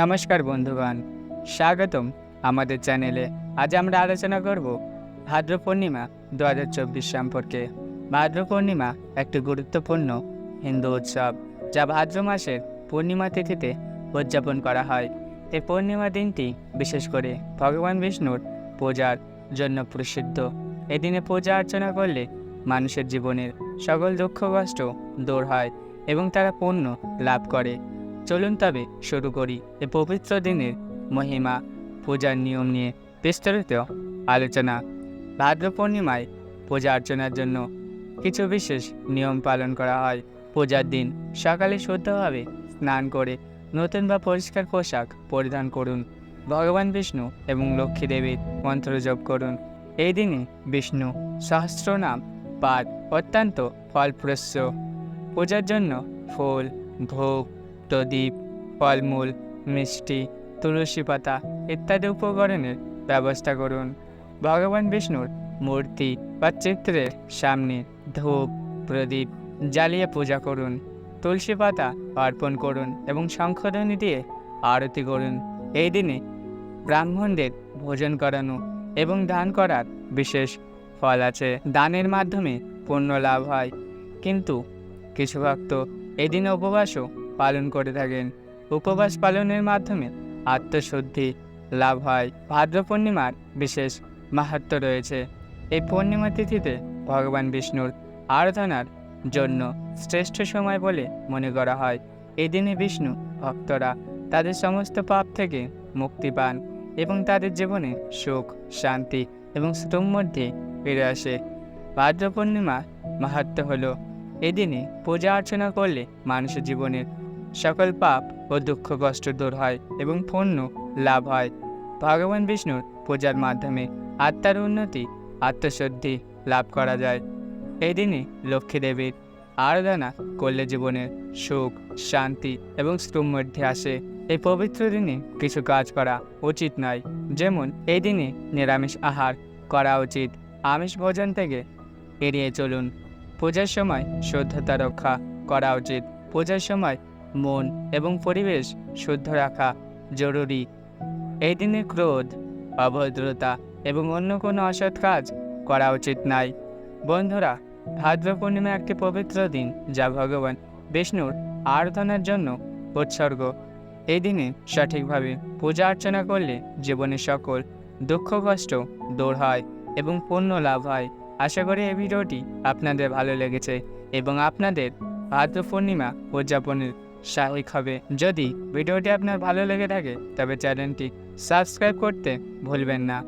নমস্কার বন্ধুগণ, স্বাগতম আমাদের চ্যানেলে। আজ আমরা আলোচনা করব ভাদ্র পূর্ণিমা দু হাজার চব্বিশ সম্পর্কে। ভাদ্র পূর্ণিমা একটি গুরুত্বপূর্ণ হিন্দু উৎসব, যা ভাদ্র মাসের পূর্ণিমা তিথিতে উদযাপন করা হয়। এই পূর্ণিমা দিনটি বিশেষ করে ভগবান বিষ্ণুর পূজার জন্য প্রসিদ্ধ। এদিনে পূজা অর্চনা করলে মানুষের জীবনের সকল দুঃখ কষ্ট দূর হয় এবং তারা পুণ্য লাভ করে। চলুন তবে শুরু করি এ পবিত্র দিনের মহিমা, পূজার নিয়ম নিয়ে বিস্তারিত আলোচনা। ভাদ্র পূর্ণিমায় পূজা অর্চনার জন্য কিছু বিশেষ নিয়ম পালন করা হয়। পূজার দিন সকালে শুদ্ধভাবে স্নান করে নতুন বা পরিষ্কার পোশাক পরিধান করুন। ভগবান বিষ্ণু এবং লক্ষ্মী দেবীর মন্ত্র জপ করুন। এই দিনে বিষ্ণু সহস্রনাম পাঠ অত্যন্ত ফলপ্রসূ। পূজার জন্য ফুল, ভোগ প্রদীপ ফলমূল, মিষ্টি, তুলসী পাতা ইত্যাদি উপকরণের ব্যবস্থা করুন। ভগবান বিষ্ণুর মূর্তি বা চিত্রের সামনে ধূপ, প্রদীপ জ্বালিয়ে পূজা করুন। তুলসী পাতা অর্পণ করুন এবং শঙ্খধ্বনি দিয়ে আরতি করুন। এই দিনে ব্রাহ্মণদের ভোজন করানো এবং দান করার বিশেষ ফল আছে। দানের মাধ্যমে পুণ্য লাভ হয়। কিন্তু কিছু ভক্ত এদিন উপবাসও পালন করে থাকেন। উপবাস পালনের মাধ্যমে আত্মশুদ্ধি লাভ হয়। ভাদ্র পূর্ণিমার বিশেষ মাহাত্ম রয়েছে। এই পূর্ণিমা তিথিতে ভগবান বিষ্ণুর আরাধনার জন্য শ্রেষ্ঠ সময় বলে মনে করা হয়। এই দিনে বিষ্ণু ভক্তরা তাদের সমস্ত পাপ থেকে মুক্তি পান এবং তাদের জীবনে সুখ, শান্তি এবং সমৃদ্ধি ফিরে আসে। ভাদ্র পূর্ণিমা মাহাত্ম হল, এদিনে পূজা অর্চনা করলে মানুষের জীবনের সকল পাপ ও দুঃখ কষ্ট দূর হয় এবং পণ্য লাভ হয়। ভগবান বিষ্ণুর পূজার মাধ্যমে আত্মার উন্নতি, আত্মশুদ্ধি লাভ করা যায়। এই দিনে লক্ষ্মী দেবীর আরাধনা করলে জীবনের সুখ, শান্তি এবং সমৃদ্ধি আসে। এই পবিত্র দিনে কিছু কাজ করা উচিত নয়, যেমন এই দিনে নিরামিষ আহার করা উচিত। আমিষ ভোজন থেকে এড়িয়ে চলুন। পূজার সময় শুদ্ধতা রক্ষা করা উচিত। পূজার সময় মন এবং পরিবেশ শুদ্ধ রাখা জরুরি। এই দিনে ক্রোধ, অভদ্রতা এবং অন্য কোনো অসৎ কাজ করা উচিত নাই। বন্ধুরা, ভাদ্র পূর্ণিমা একটি পবিত্র দিন যা ভগবান বিষ্ণুর আরাধনার জন্য উৎসর্গ। এই দিনে সঠিকভাবে পূজা অর্চনা করলে জীবনের সকল দুঃখ, কষ্ট দূর হয় এবং পুণ্য লাভ হয়। আশা করি এই ভিডিওটি আপনাদের ভালো লেগেছে এবং আপনাদের ভাদ্র পূর্ণিমা উদযাপনের সহায়ক হবে যদি ভিডিওটি আপনার ভালো লেগে থাকে তবে চ্যানেলটি সাবস্ক্রাইব করতে ভুলবেন না।